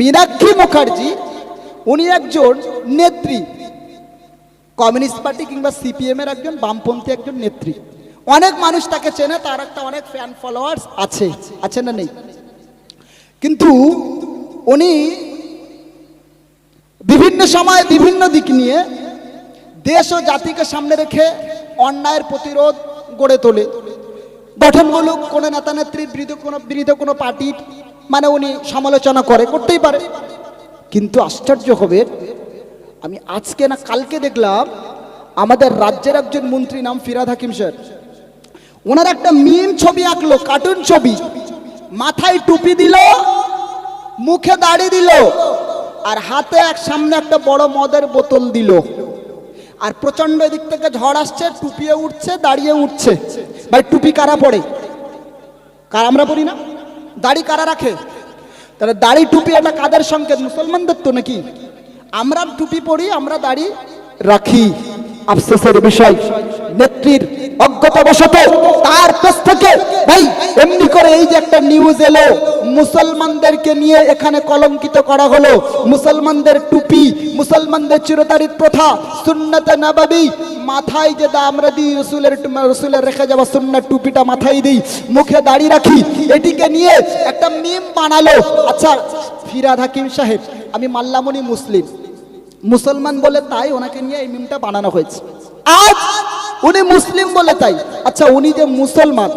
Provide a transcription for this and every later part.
মীনাক্ষী মুখার্জি, উনি একজন নেত্রী, কমিউনিস্ট পার্টি কিংবা সিপিএম এর একজন বামপন্থী একজন নেত্রী। অনেক মানুষ তাকে চেনে, তার একটা অনেক ফ্যান ফলোয়ার্স আছে আছে না নেই? কিন্তু উনি বিভিন্ন সময় বিভিন্ন দিক নিয়ে দেশ ও জাতিকে সামনে রেখে অন্যায়ের প্রতিরোধ গড়ে তোলে। গঠনমূলক কোনো নেতা নেত্রীর বিরুদ্ধে কোনো বিরুদ্ধে কোনো পার্টির মানে উনি সমালোচনা করে, করতেই পারে। কিন্তু আশ্চর্য হবে, আমি আজকে না কালকে দেখলাম আমাদের রাজ্যের একজন মন্ত্রী নাম ফিরাদ হাকিম স্যার। ওনার একটা মিম ছবি আঁকলো, কার্টুন ছবি। মাথায় টুপি দিল, মুখে দাড়ি দিল, আর হাতে এক সামনে একটা বড় মদের বোতল দিল। আর প্রচণ্ড দিক থেকে ঝড় আসছে টুপিয়ে উঠছে দাঁড়িয়ে উঠছে। ভাই, টুপি কারা পড়ে কার আমরা পড়ি না? দাড়ি কারা রাখে? তাহলে দাড়ি টুপি এটা কাদের সংকেত? মুসলমানদের তো নাকি? আমরা টুপি পরি, আমরা দাড়ি রাখি। আফসোসের বিষয়, নেত্রীর অজ্ঞতাবশত তার কাছ থেকে, ভাই যে একটা নিউজ এলো। মুসলমানদেরকে নিয়ে এখানে কলঙ্কিত করা হলো। মুসলমানদের টুপি, মুসলমানদের চিরতারিত প্রথা, সুন্নতে নবাবী। মাথায় যে দা আমরা দিই, রসুলের রসুলের রেখে যাওয়া সুন্নার টুপিটা মাথায় দিই। মুখে দাড়ি রাখি। এটিকে নিয়ে একটা মিম বানালো। আচ্ছা ফিরাদ হাকিম সাহেব, আমি মাল্লামণি মুসলিম। মুসলমান বলে তাই ওনাকে নিয়ে এই মিমটা বানানো হয়েছে। আজ উনি মুসলিম বলে তাই। আচ্ছা উনি যে মুসলমান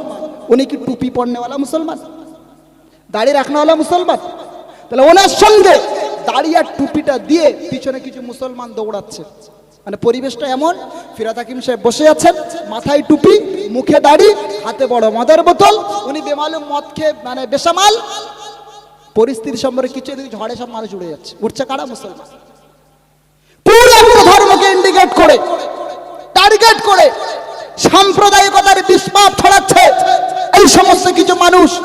উনি কি টুপি পড়নেওয়ালা মুসলমান? দাড়ি রাখনেওয়ালা মুসলমান? তাহলে ওনার সঙ্গে দাড়ি আর টুপিটা দিয়ে পিছনে কিছু মুসলমান দৌড়াচ্ছে। মানে পরিবেশটা এমন ফিরাত হাকিম সাহেব বসে আছেন, মাথায় টুপি, মুখে দাড়ি, হাতে বড় মদের বোতল, উনি বেমালুম মদ খেয়ে মানে বেসামাল। পরিস্থিতি সম্পর্কে কিছু এদিকে ঝড়ে সব মানুষ উড়ে যাচ্ছে। উঠছে কারা মুসলমান? পুরো ধর্মকে ইন্ডিকেট করে টার্গেট করে, সাম্প্রদায়িকতার বিস্মাপ ছড়াচ্ছে। এই সমস্ত কিছু মানুষ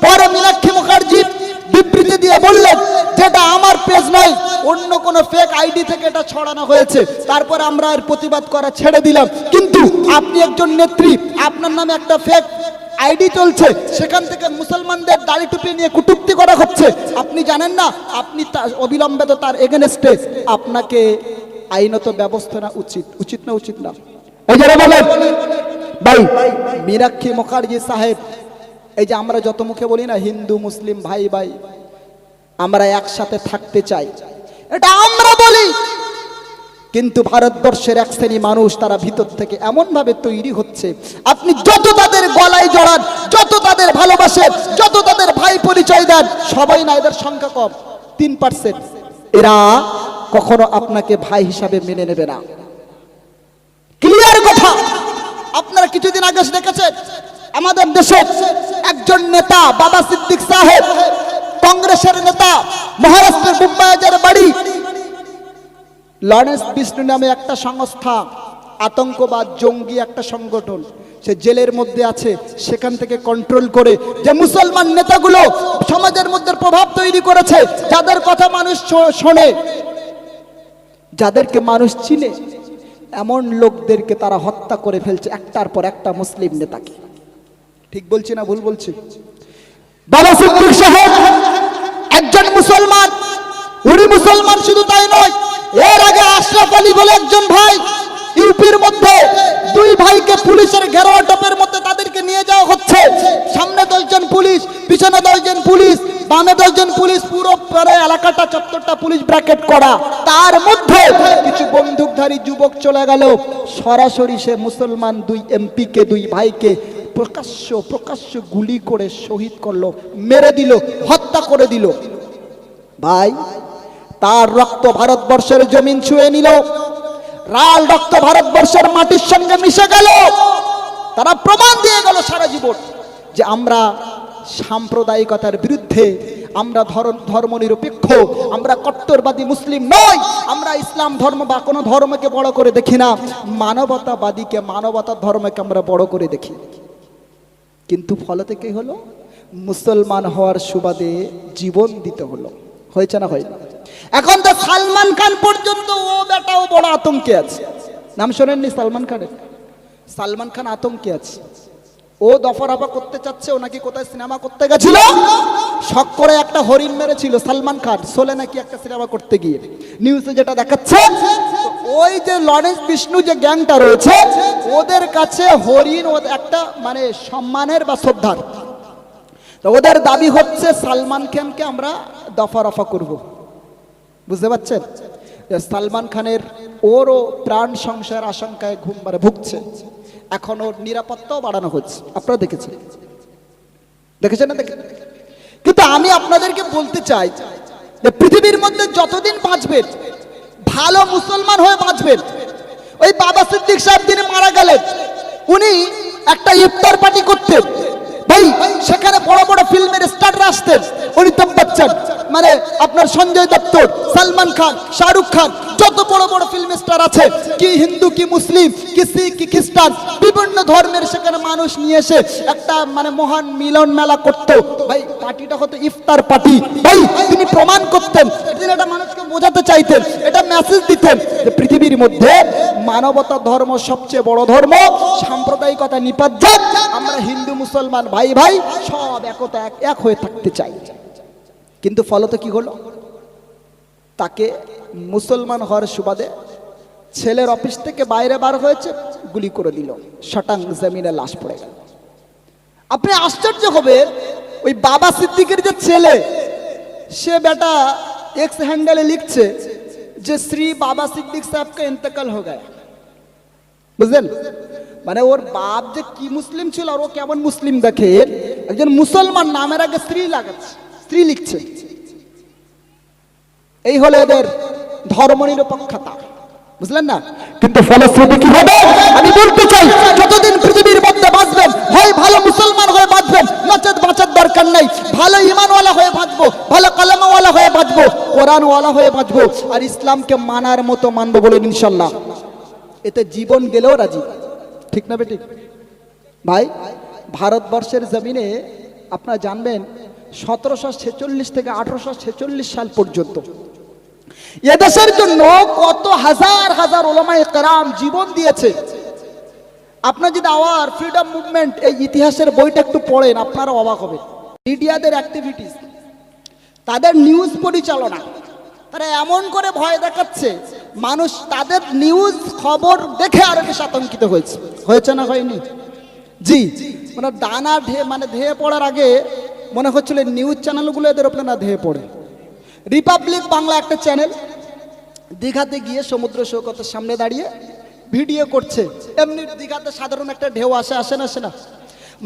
পরে মীনাক্ষী মুখার্জি বিবৃতি দিয়ে বললেন যেটা আমার পেজ নয় অন্য কোনো ফেক আইডি থেকে এটা ছড়ানো হয়েছে। তারপর আমরা আর প্রতিবাদ করা ছেড়ে দিলাম। কিন্তু আপনি একজন নেত্রী, আপনার নামে একটা ফেক আইডি চলছে, সেখান থেকে মুসলমানদের দাড়ি টুপি নিয়ে কুটুক্তি করা হচ্ছে। আপনি জানেন না, আপনি তা- অবিলম্বে তো তার এগেনস্টে আপনাকে আইনত ব্যবস্থা না উচিত উচিত না উচিত না। এই যারা বলেন ভাই মীনাক্ষী মুখার্জি সাহেব এই যে আমরা যত মুখে বলি না হিন্দু মুসলিম ভাই ভাই আমরা একসাথে থাকতে চাই। এটা আমরা বলি। কিন্তু ভারতবর্ষের এক শ্রেণি মানুষ তারা ভিতর থেকে এমন ভাবে তৈরি হচ্ছে আপনি যত তাদের গলায় জড়ান যত তাদের ভালোবাসেন যত তাদের ভাই পরিচয় দেন সবাই না এদের সংখ্যা কম তিন পার্সেন্ট এরা কখনো আপনাকে ভাই হিসাবে মেনে নেবে না। ক্লিয়ার কথা? আপনারা কিছুদিন আগে দেখেছেন, আমাদের দেশে একজন নেতা, বাবা সিদ্দিক সাহেব, কংগ্রেসের নেতা, মহারাষ্ট্রের মুম্বাইয়ের বাড়ি। লরেন্স বিষ্ণু নামে একটা সংস্থা, আতঙ্কবাদ, জঙ্গি একটা সংগঠন, সে জেলের মধ্যে আছে, সেখান থেকে কন্ট্রোল করে যে মুসলমান নেতাগুলো সমাজের মধ্যে প্রভাব তৈরি করেছে, যাদের কথা মানুষ শোনে, যাদেরকে মানুষ চিনে এমন লোকদেরকে তারা হত্যা করে ফেলছে, একটার পর একটা মুসলিম নেতাকে। ঠিক বলছি না ভুল বলছি? বাবা সিদ্দিক সাহেব, একজন মুসলমান, উনি মুসলমান শুধু তাই নয়, এর আগে আশরাফ আলী বলে একজন ভাই, ইউপির মধ্যে দুই ভাইকে পুলিশের ঘেরাও টপের মধ্যে তাদেরকে নিয়ে যাওয়া হচ্ছে। সামনে দশজন পুলিশ, পিছনে দশজন পুলিশ বামে দশজন পুলিশ পুরো পরে এলাকাটা, চত্বরটা পুলিশ ব্র্যাকেট করা। তার মধ্যে কিছু বন্দুকধারী যুবক চলে গেল। সরাসরি সে মুসলমান দুই এমপিকে, দুই ভাইকে প্রকাশ্য প্রকাশ্য গুলি করে শহীদ করল, মেরে দিল, হত্যা করে দিল। ভাই, তার রক্ত ভারতবর্ষের জমিন ছুঁয়ে নিল। লাল রক্ত ভারতবর্ষের মাটির সঙ্গে মিশে গেল। তারা প্রমাণ দিয়ে গেল সারা জীবন যে আমরা সাম্প্রদায়িকতার বিরুদ্ধে আমরা ধর্ম ধর্ম নিরপেক্ষ আমরা কট্টরবাদী মুসলিম নই, আমরা ইসলাম ধর্ম বা কোনো ধর্মকে বড় করে দেখি না। মানবতাবাদীকে মানবতার ধর্মকে আমরা বড় করে দেখি। কিন্তু ফলতে কি হলো? মুসলমান হওয়ার সুবাদে জীবন দিতে হলো। হয়েছে না হয়নি এখন তো সালমান খান পর্যন্ত ও বেটাও বড় আতঙ্কে আছে। নাম শোনেননি সালমান খানের? সালমান খান আতঙ্কে আছে। ও দফা রফা করতে চাচ্ছে, ও নাকি কোথায় সিনেমা করতে গেছিল? শখ করে একটা হরিণ মেরেছিল, সালমান খান সোলে নাকি একটা সিনেমা করতে গিয়ে। নিউজে যেটা দেখাচ্ছে, ওই যে লরেন্স বিষ্ণু যে গ্যাংটা রয়েছে, ওদের কাছে হরিণ একটা মানে সম্মানের বা শ্রদ্ধার। তো ওদের দাবি হচ্ছে, সালমান খানকে আমরা দফা রফা করব। বুঝতে পারছেন? সালমান খানের ওরও প্রাণ সংশয়ের আশঙ্কায় ঘুম ভুগছে। এখন নিরাপত্তাও বাড়ানো হচ্ছে। আপনারা দেখেছেন? দেখেছেন না দেখে কিন্তু আমি আপনাদেরকে বলতে চাই যে পৃথিবীর মধ্যে যতদিন বাঁচবেন ভালো মুসলমান হয়ে বাঁচবেন ওই বাবা সিদ্দিক সাহেব যিনি মারা গেলেন, উনি একটা ইফতার পার্টি করতেন। ভাই, সেখানে বড় বড় ফিল্মের স্টাররা আসতেন। অমিতাভ বচ্চন মানে আপনার সঞ্জয় দত্ত, সালমান খান, শাহরুখ খান যত বড় বড় ফিল্ম স্টার আছে, কি হিন্দু, কি মুসলিম, কি শিখ, কি খ্রিস্টান, বিভিন্ন ধর্মের সেখানে মানুষ নিয়ে এসে একটা মানে মহান মিলন মেলা করত। ভাই, পার্টিটা হতো ইফতার পার্টি। ভাই, তিনি প্রমাণ করতেন, তিনি এটা মানুষকে বোঝাতে চাইতেন এটা মেসেজ দিতেন যে পৃথিবীর মধ্যে মানবতা ধর্ম সবচেয়ে বড় ধর্ম, সাম্প্রদায়িকতা নিপাত যাক আমরা হিন্দু, মুসলমান, ভাই ভাই, সব একতা এক এক হয়ে থাকতে চাই। কিন্তু ফলত কি হলো? তাকে মুসলমান হওয়ার সুবাদে ছেলের অফিস থেকে বাইরে বার হয়েছে, গুলি করে দিল। শটাং জমিনে লাশ পড়ে গেল। আপনি আশ্চর্য হবে ওই বাবা সিদ্দিকের যে ছেলে, সে বেটা এক্স হ্যান্ডেলে লিখছে যে শ্রী বাবা সিদ্দিক সাহেবকে ইন্তকাল হয়ে গয়া বুঝলেন? মানে ওর বাপ যে কি মুসলিম ছিল আর ও কেমন মুসলিম দেখে, একজন মুসলমান নামের আগে স্ত্রী লাগাচ্ছে, স্ত্রী লিখছে। এই হলো এদের ধর্ম নিরপেক্ষতা বুঝলেন না? কিন্তু ফলশ্রুতি কি হবে? আমি বলতে চাই যতদিন পৃথিবীর মধ্যে বাঁচবেন হয় ভালো মুসলমান হয়ে বাঁচবেন নচেত বাঁচার দরকার নাই। ভালো ইমানওয়ালা হয়ে বাঁচবো ভালো কালামাওয়ালা হয়ে বাঁচবো কোরআনওয়ালা হয়ে বাঁচবো আর ইসলামকে মানার মতো মানবো বলে ইনশাল্লাহ। এতে জীবন গেলেও রাজি। ঠিক না বেটি? ভাই ভারতবর্ষের জমিনে আপনারা জানবেন সতেরোশো ছেচল্লিশ থেকে আঠেরোশো ছেচল্লিশ সাল পর্যন্ত এদেশের জন্য কত হাজার হাজার ওলামায় কারাম জীবন দিয়েছে। আপনার যদি আওয়ার ফ্রিডম মুভমেন্ট এই ইতিহাসের বইটা একটু পড়েন, আপনারা অবাক হবে মিডিয়াদের অ্যাক্টিভিটিস তাদের নিউজ পরিচালনা, তারা এমন করে ভয় দেখাচ্ছে, মানুষ তাদের নিউজ খবর দেখে আরও বেশি আতঙ্কিত হয়েছে। হয়েছে না হয়নি? জি মানে দানা ঢে মানে ধেয়ে পড়ার আগে মনে হচ্ছিল নিউজ চ্যানেলগুলো এদের ওপরে না ধেয়ে পড়ে। রিপাবলিক বাংলা একটা চ্যানেল দীঘাতে গিয়ে সমুদ্র সৈকতের সামনে দাঁড়িয়ে ভিডিও করছে। এমনি দীঘাতে সাধারণ একটা ঢেউ আসে আসে না আসে না।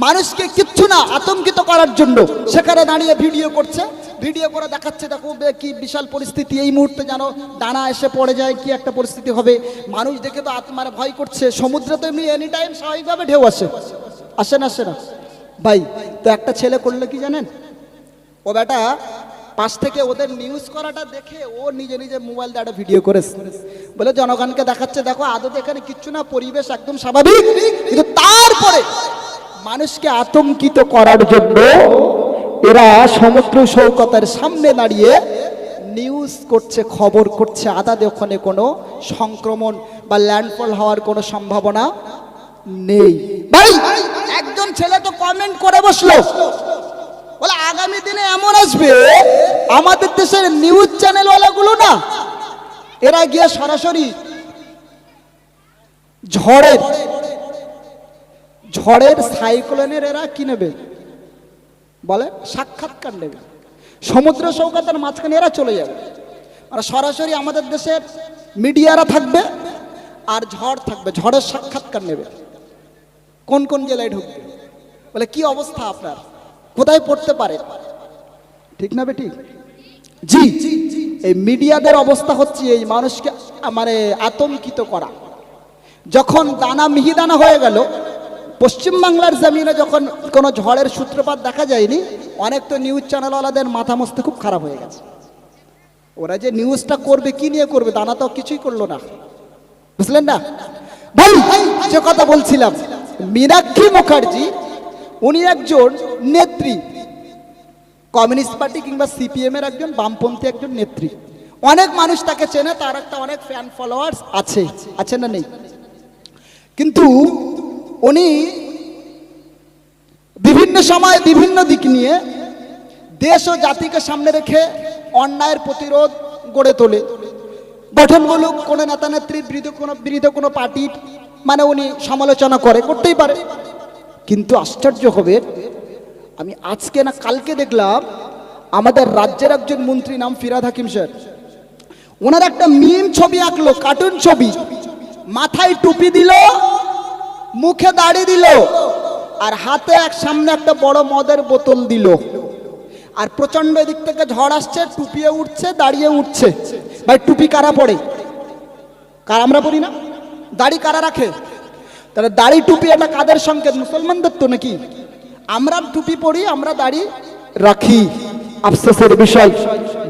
মানুষকে কিচ্ছু না, আতঙ্কিত করার জন্য সেখানে দাঁড়িয়ে ভিডিও করছে। ভিডিও করে দেখাচ্ছে, দেখো কি বিশাল পরিস্থিতি। এই মুহূর্তে যেন ডানা এসে পড়ে যায়, কি একটা পরিস্থিতি হবে। মানুষ দেখে তো আত্মার ভয় করছে। সমুদ্রে তো এমনি এনি টাইম স্বাভাবিকভাবে ঢেউ আসে। আসে না আসে না। ভাই, তো একটা ছেলে করলে কি জানেন? ও বেটা পাশ থেকে ওদের নিউজ করাটা দেখে ও নিজে নিজে মোবাইল দিয়ে ভিডিও করেছে। বলে জনগণকে দেখাচ্ছে, দেখো, আদত এখানে কিচ্ছু না, পরিবেশ একদম স্বাভাবিক। কিন্তু তারপরে মানুষকে আতঙ্কিত করার জন্য এরা সমুদ্র সৈকতের সামনে দাঁড়িয়ে নিউজ করছে, খবর করছে। আদাতে ওখানে কোনো সংক্রমণ বা ল্যান্ডফল হওয়ার কোনো সম্ভাবনা নেই। ভাই, একজন ছেলে তো কমেন্ট করে বসল। বলে, আগামী দিনে এমন আসবে, আমাদের দেশের নিউজ চ্যানেলওয়ালাগুলো না, এরা গিয়ে সরাসরি ঝড়ের ঝড়ের সাইক্লোনের এরা কি নেবে? বলে, সাক্ষাৎকার নেবে। সমুদ্র সৌকাতের মাঝখানে এরা চলে যাবে। আর সরাসরি আমাদের দেশের মিডিয়ারা থাকবে আর ঝড় থাকবে, ঝড়ের সাক্ষাৎকার নেবে। কোন কোন জেলায় ঢুকবে? বলে, কি অবস্থা আপনার? কোথায় পড়তে পারে? ঠিক না বেটি? জি। এই মিডিয়াদের অবস্থা হচ্ছে এই মানুষকে মানে আতঙ্কিত করা। যখন দানা মিহিদানা হয়ে গেল পশ্চিমবাংলার জমিনে যখন কোনো ঝড়ের সূত্রপাত দেখা যায়নি অনেক তো নিউজ চ্যানেলওয়ালাদের মাথা মস্তে খুব খারাপ হয়ে গেছে। ওরা যে নিউজটা করবে কি নিয়ে করবে দানা তো কিছুই করল না। বুঝলেন না? ভাই যে কথা বলছিলাম। মীনাক্ষী মুখার্জি উনি একজন নেত্রী। কমিউনিস্ট পার্টি কিংবা সিপিএম এর একজন বামপন্থী একজন নেত্রী। অনেক মানুষ তাকে চেনে, তার একটা অনেক ফ্যান ফলোয়ার্স আছে। আছে না নেই? কিন্তু উনি বিভিন্ন সময় বিভিন্ন দিক নিয়ে দেশ ও জাতিকে সামনে রেখে অন্যায়ের প্রতিরোধ গড়ে তোলে। গঠনমূলক কোনো নেতা নেত্রীর বিরুদ্ধে কোনো বিরুদ্ধে কোনো পার্টির মানে উনি সমালোচনা করে, করতেই পারে। কিন্তু আশ্চর্য হবে, আমি আজকে না কালকে দেখলাম আমাদের রাজ্যের একজন মন্ত্রী, নাম ফিরাদ হাকিম স্যার। ওনার একটা মিম ছবি আঁকলো, কার্টুন ছবি। মাথায় টুপি দিল, মুখে দাড়ি দিল, আর হাতে এক সামনে একটা বড় মদের বোতল দিল। আর প্রচণ্ড এদিক থেকে ঝড় আসছে টুপিয়ে উঠছে দাঁড়িয়ে উঠছে। ভাই, টুপি কারা পড়ে কার আমরা পড়ি না? দাড়ি কারা রাখে? তাহলে দাড়ি টুপি এটা কাদের সংকেত? মুসলমানদের তো নাকি? আমরা টুপি পরি, আমরা দাড়ি রাখি। আফসোসের বিষয়,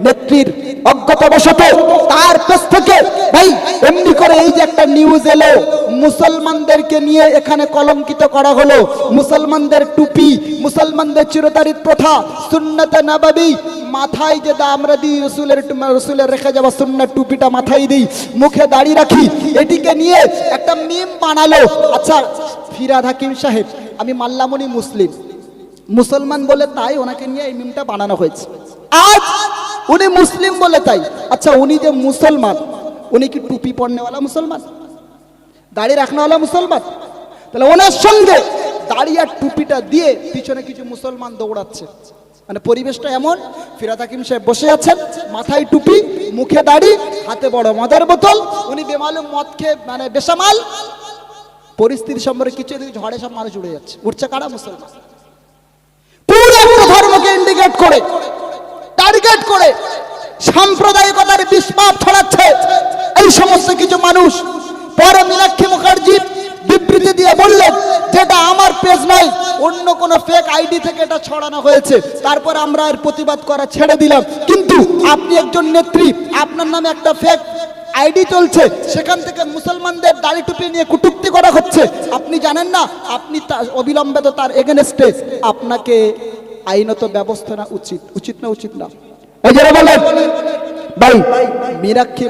নেত্রীর অজ্ঞতাবশত তার কাছ থেকে, ভাই, এমনি নিউজ এলো, মুসলমানদেরকে নিয়ে এখানে কলঙ্কিত করা হলো। মুসলমানদের টুপি, মুসলমানদের চিরতারিত প্রথা, সুন্নতে নবাবী, মাথায় যে দা আমরা দিই, রসুলের রসুলের রেখে যাওয়া সুন্নার টুপিটা মাথায় দিই, মুখে দাড়ি রাখি, এটিকে নিয়ে একটা মিম বানালো। আচ্ছা ফিরাদ হাকিম সাহেব, আমি মাল্লামণি মুসলিম। মুসলমান বলে তাই ওনাকে নিয়ে এই মিমটা বানানো হয়েছে। আজ উনি মুসলিম বলে তাই। আচ্ছা উনি যে মুসলমান, উনি কি টুপি পড়নেওয়ালা মুসলমান? দাড়ি রাখনেওয়ালা মুসলমান। তাহলে ওনার সঙ্গে দাড়ি আর টুপিটা দিয়ে পিছনে কিছু মুসলমান দৌড়াচ্ছে। মানে পরিবেশটা এমন ফিরাত হাকিম সাহেব বসে আছেন, মাথায় টুপি, মুখে দাড়ি, হাতে বড় মদের বোতল, উনি বেমালুম মদ খেয়ে মানে বেসামাল। পরিস্থিতি সম্পর্কে কিছু এদিকে ঝড়ে সব মানুষ উড়ে যাচ্ছে। উঠছে কারা মুসলমান? পুরো ধর্মকে ইন্ডিকেট করে টার্গেট করে, সাম্প্রদায়িকতার বিস্মাপ ছড়াচ্ছে। এই সমস্ত কিছু মানুষ পরে মীনাক্ষী মুখার্জি বিবৃতি দিয়ে বললেন যেটা আমার পেজ নয় অন্য কোন ফেক আইডি থেকে এটা ছড়ানো হয়েছে তারপর আমরা এর প্রতিবাদ করা ছেড়ে দিলাম কিন্তু আপনি একজন নেত্রী আপনার নামে একটা ফেক আইডি চলছে সেখান থেকে মুসলমানদের দাড়ি টুপি নিয়ে কুটুক্তি করা হচ্ছে আপনি জানেন না আপনি অবিলম্বে তো তার এগেনস্টে আপনাকে আইনত ব্যবস্থা না উচিত উচিত না উচিত না এই যারা বলেন ভাই মীনাক্ষী